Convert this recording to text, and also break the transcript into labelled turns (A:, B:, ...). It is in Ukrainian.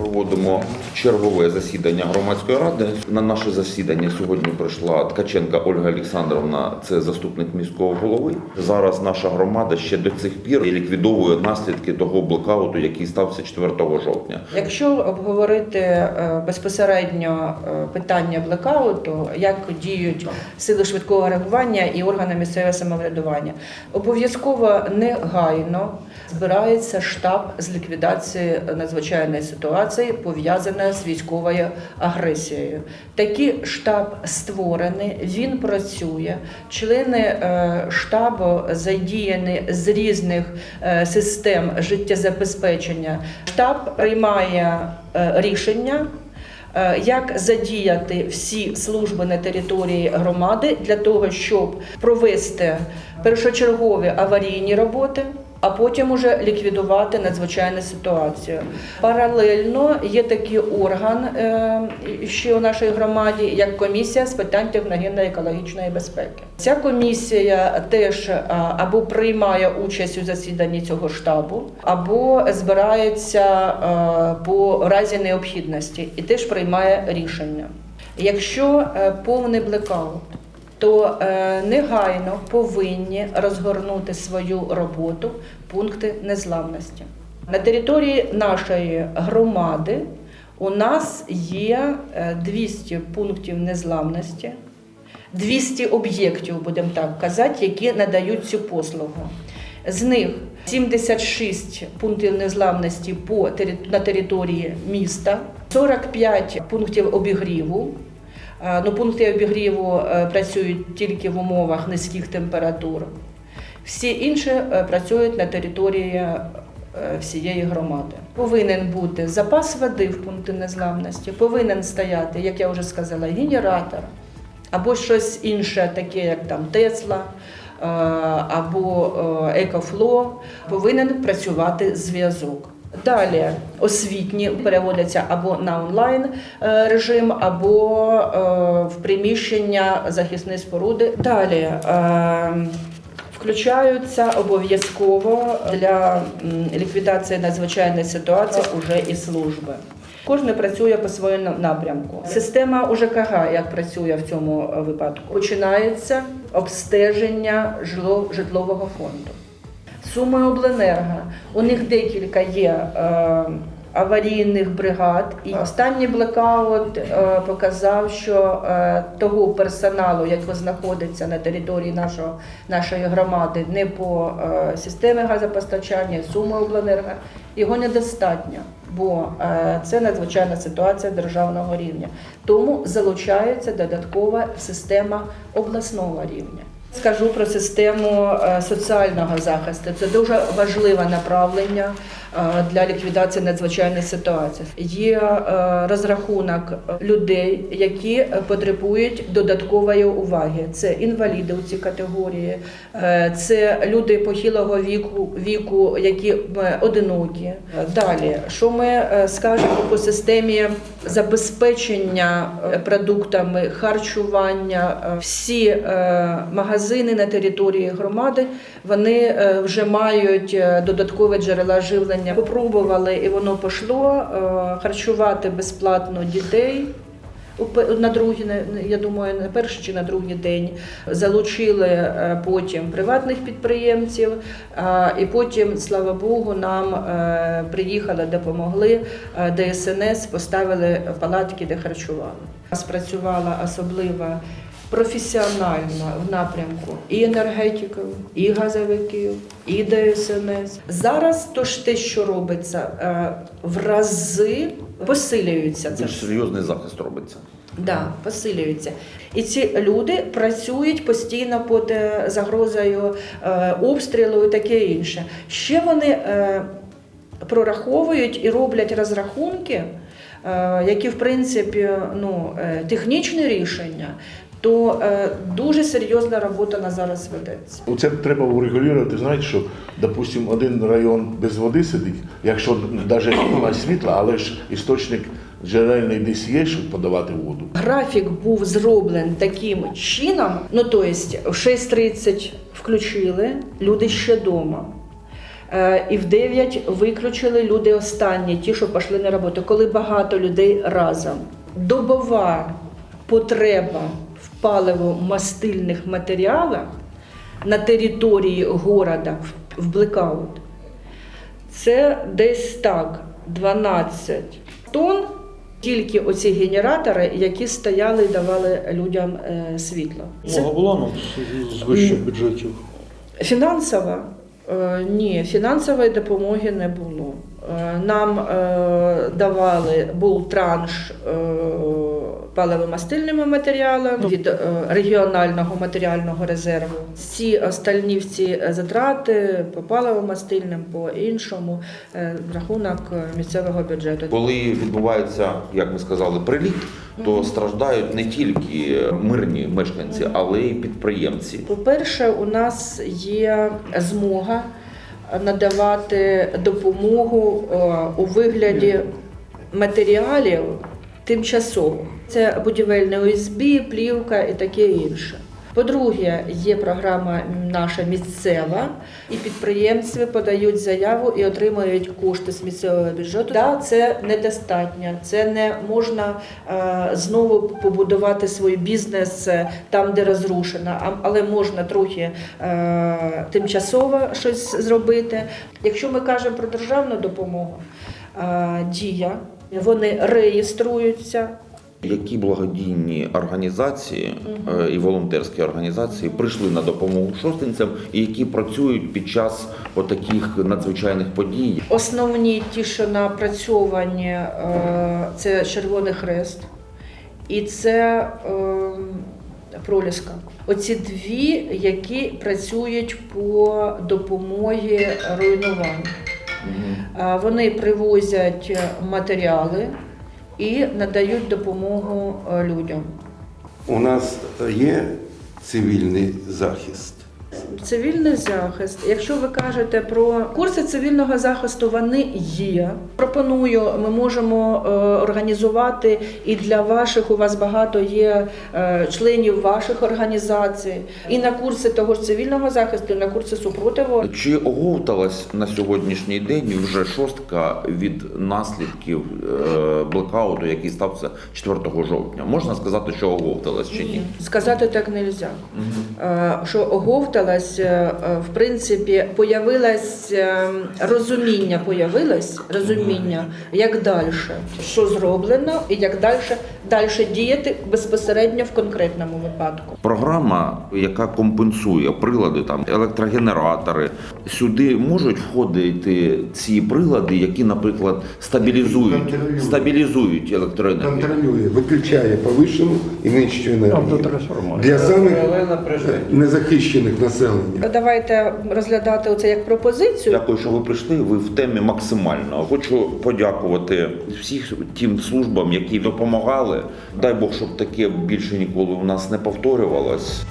A: Проводимо чергове засідання громадської ради. На наше засідання сьогодні прийшла Ткаченка Ольга Олександровна, це заступник міського голови. Зараз наша громада ще до цих пір ліквідовує наслідки того блокауту, який стався 4 жовтня.
B: Якщо обговорити е, безпосередньо е, питання блекауту, як діють сили швидкого реагування і органи місцевого самоврядування, обов'язково негайно збирається штаб з ліквідації надзвичайної ситуації, пов'язаної з військовою агресією. Такий штаб створений, він працює. Члени е, штабу задіяні з різних е, систем життєзабезпечення. Штаб приймає е, рішення. Як задіяти всі служби на території громади для того, щоб провести першочергові аварійні роботи, а потім уже ліквідувати надзвичайну ситуацію. Паралельно є такий орган е, ще у нашій громаді, як комісія з питань техногенно-екологічної безпеки. Ця комісія теж е, або приймає участь у засіданні цього штабу, або збирається е, по разі необхідності і теж приймає рішення. Якщо повний блекаут, то е, негайно повинні розгорнути свою роботу пункти незламності. На території нашої громади у нас є е, 200 пунктів незламності, 200 об'єктів, будемо так казати, які надають цю послугу. З них 76 пунктів незламності по на території міста, 45 пунктів обігріву. Е, Ну, пункти обігріву е, працюють тільки в умовах низьких температур. Всі інші е, працюють на території всієї громади. Повинен бути запас води в пункті незламності, повинен стояти, як я вже сказала, генератор або щось інше, таке як там Тесла або Екофло, повинен працювати зв'язок. Далі освітні переводяться або на онлайн е, режим, або е, в приміщення захисної споруди. Далі е, включаються обов'язково для ліквідації надзвичайної ситуації уже і служби. Кожен працює по своєму напрямку. Система УЖКГ як працює в цьому випадку. Починається обстеження житло- житлового фонду. Суми обленерго. У них декілька є е, аварійних бригад. І останній блекаут е, показав, що е, того персоналу, який знаходиться на території нашого, нашої громади, не по е, системі газопостачання, суми обленерго, його недостатньо. Бо е, це надзвичайна ситуація державного рівня. Тому залучається додаткова система обласного рівня. Скажу про систему е, соціального захисту. Це дуже важливе направлення е, для ліквідації надзвичайних ситуацій. Є е, розрахунок людей, які потребують додаткової уваги. Це інваліди у цій категорії, це люди похилого віку, віку, які одинокі. Далі, що ми скажемо по системі забезпечення продуктами харчування, всі е, магазини на території громади вони е, вже мають е, додаткові джерела живлення. Попробували і воно пішло е, харчувати безплатно дітей. На другий, я думаю, на перший чи на другий день залучили потім приватних підприємців, і потім, слава Богу, нам приїхали, допомогли ДСНС, поставили палатки, де харчували. Спрацювала особливо професіонально в напрямку і енергетиків, і газовиків, і ДСНС. Зараз то ж те, що робиться, е, в рази посилюється це.
A: Більш серйозний захист робиться.
B: Да, посилюються. І ці люди працюють постійно під е, загрозою е, обстрілу і таке інше. Ще вони прораховують і роблять розрахунки, які, в принципі, ну, технічне рішення, то е, дуже серйозна робота на зараз ведеться.
C: Оце треба урегулювати, знаєте, що, допустимо, один район без води сидить, якщо навіть немає світла, але ж істочник джерельний десь є, щоб подавати воду.
B: Графік був зроблений таким чином, ну то есть в 6.30 включили, люди ще вдома. Е, І в 9 виключили люди останні, ті, що пішли на роботу, коли багато людей разом. Добова потреба паливо-мастильних матеріалах на території города в- блекаут. Це десь так 12 тонн. Тільки оці генератори, які стояли і давали людям е, світло. Це
D: було ну, з- вищих бюджетів.
B: Фінансово? Е, Ні, фінансової допомоги не було. Е, Нам давали був транш паливомастильними матеріалами від е, регіонального матеріального резерву. Всі остальні всі затрати по паливомастильним, по іншому е, рахунок е, місцевого бюджету.
A: Коли відбувається, як ми сказали, приліт, то страждають не тільки мирні мешканці, але й підприємці.
B: По-перше, у нас є змога надавати допомогу е, у вигляді матеріалів тимчасово. Це будівельне ОСБ, плівка і таке інше. По-друге, є програма наша місцева, і підприємці подають заяву і отримують кошти з місцевого бюджету. Да, це недостатньо. Це не можна е, знову побудувати свій бізнес е, там, де розрушено, але можна трохи е, тимчасово щось зробити. Якщо ми кажемо про державну допомогу, дія, вони реєструються.
A: Які благодійні організації е, і волонтерські організації прийшли на допомогу шостинцям і які працюють під час отаких надзвичайних подій?
B: Основні ті, що напрацьовані, е, це Червоний Хрест і це е, Проліска. Оці дві, які працюють по допомогі руйнувань. Е, Вони привозять матеріали і надають допомогу е, людям.
E: У нас є цивільний захист.
B: Цивільний захист. Якщо ви кажете про курси цивільного захисту, вони є. Пропоную, ми можемо е, організувати і для ваших. У вас багато є е, членів ваших організацій, і на курси того ж цивільного захисту, і на курси супротиву.
A: Чи оговталась на сьогоднішній день вже шостка від наслідків е, блекауту, який стався 4 жовтня? Можна сказати, що оговталась чи ні?
B: Сказати так не можна. Що оговталась, е, в принципі, появилось е, розуміння, появилось розуміння, як далі, що зроблено, і як далі, далі діяти безпосередньо в конкретному випадку.
A: Програма, яка компенсує прилади, там електрогенератори, сюди можуть входити ці прилади, які, наприклад, стабілізують, стабілізують електроенергію.
E: Контролює, виключає повищену і нижчу енергію.
D: Автотрансформація.
E: Для самих
D: Але напряження.
E: Населення.
B: Давайте розглядати це як пропозицію.
A: Дякую, що ви прийшли. Ви в темі максимально. Хочу подякувати всіх тим службам, які допомагали. Дай Бог, щоб таке більше ніколи у нас не повторювалось.